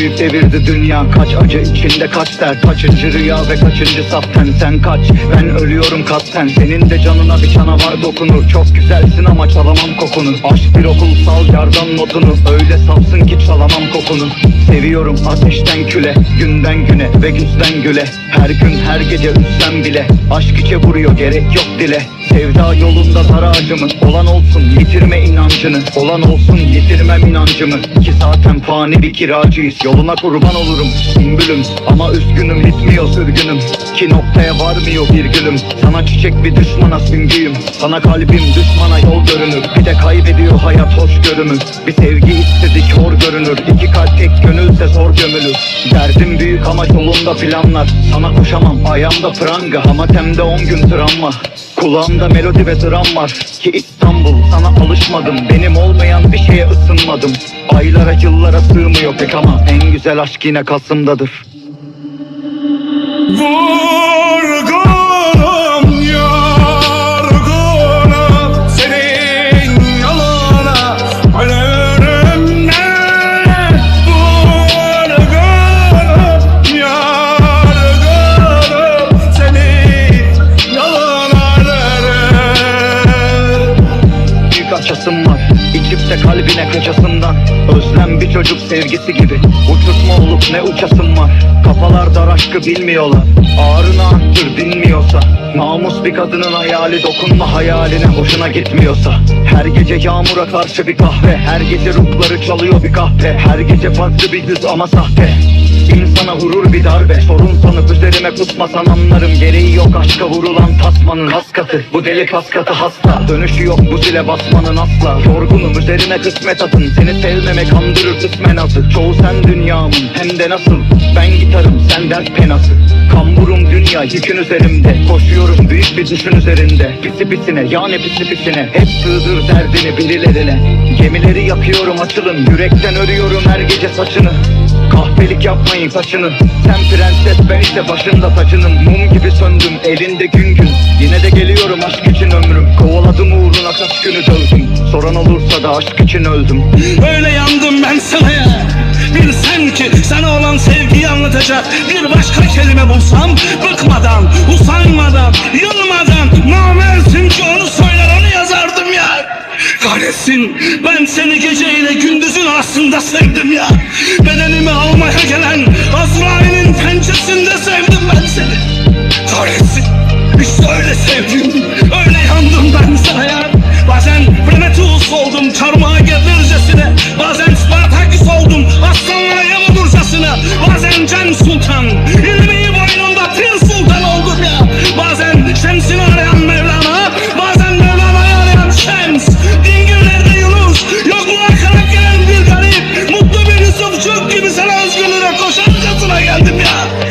Büyük devirdi dünya Kaç acı içinde kaç dert. Kaçıncı rüya ve kaçıncı saften Sen kaç. Ben ölüyorum kasten Senin de canına bir canavar dokunur. Çok güzelsin ama çalamam kokunu. Aşk bir okul sal yardan notunu. Öyle safsın ki çalamam kokunu. Seviyorum ateşten küle Günden güne ve güzden güle. Her gün her gece üstten bile. Aşk içe vuruyor gerek yok dile Sevda yolunda dar ağacımı Olan olsun yitirme inancını Olan olsun yitirmem inancımı. Ki zaten fani bir kiracıyız Yoluna kurban olurum sümbülüm. Ama üzgünüm bitmiyor sürgünüm. Ki noktaya varmıyor bir gülüm. Sana çiçek bir düşmana süngüyüm. Sana kalbim düşmana yol görünür. Bir de kaybediyor hayat hoş görümü Bir sevgi istedik hor görünür. İki kalp tek gönülse zor gömülür. Derdim büyük ama yolunda planlar. Sana koşamam ayağımda pranga Ama temde on gün travma Kulağımda melodi ve dram var Ki İstanbul sana alışmadım. Benim olmayan bir şeye ısınmadım. Aylara yıllara sığmıyor pek ama En güzel aşk yine Kasım'dadır. Vurgunum Büyük açasım var İçip de kalbine kaçasından Özlem bir çocuk sevgisi gibi. Uçurtma olup ne uçasım var Kafalar dar aşkı bilmiyorlar. Ağrına attır dinmiyorsa. Namus bir kadının hayali Dokunma hayaline. Hoşuna gitmiyorsa. Her gece yağmura karşı bir kahve. Her gece ruhları çalıyor bir kahve Her gece farklı bir hız ama sahte. İnsana vurur bir darbe. Sorun sanıp üzerime kusmasan anlarım. Gereği yok aşka vurulan tasmanın Kas katı bu deli kas katı hasta. Dönüşü yok bu zile basmanın asla. Yorgunum üzerine kısmet atın. Seni sevmemek kandırır kısmen azı. Çoğu sen dünyamın hem de nasıl? Ben gitarım sen dert penası. Kamburum dünya yükün üzerimde. Koşuyorum büyük bir düşün üzerinde. Pisi pisine yani pisi pisine. Hep sığdır derdini birilerine. Gemileri yakıyorum açılın. Yürekten örüyorum her gece saçını Kahpelik yapmayın saçını Sen prenses ben ise başında tacının Mum gibi söndüm elinde gün gün Yine de geliyorum aşk için ömrüm. Kovaladım uğruna kaç günü dövdüm. Soran olursa da aşk için öldüm. Öyle yandım ben sana ya. Bilsen ki sana olan sevgiyi anlatacak Bir başka kelime bulsam Bıkmadan, usanmadan, yılmadan Namersin ki onu Kahretsin. Ben seni geceyle gündüzün arasında sevdim ya. Bedenimi almaya gelen Azrail'in pençesinde sevdim ben seni. Kahretsin. İşte öyle sevdim boşanacasına geldim ya.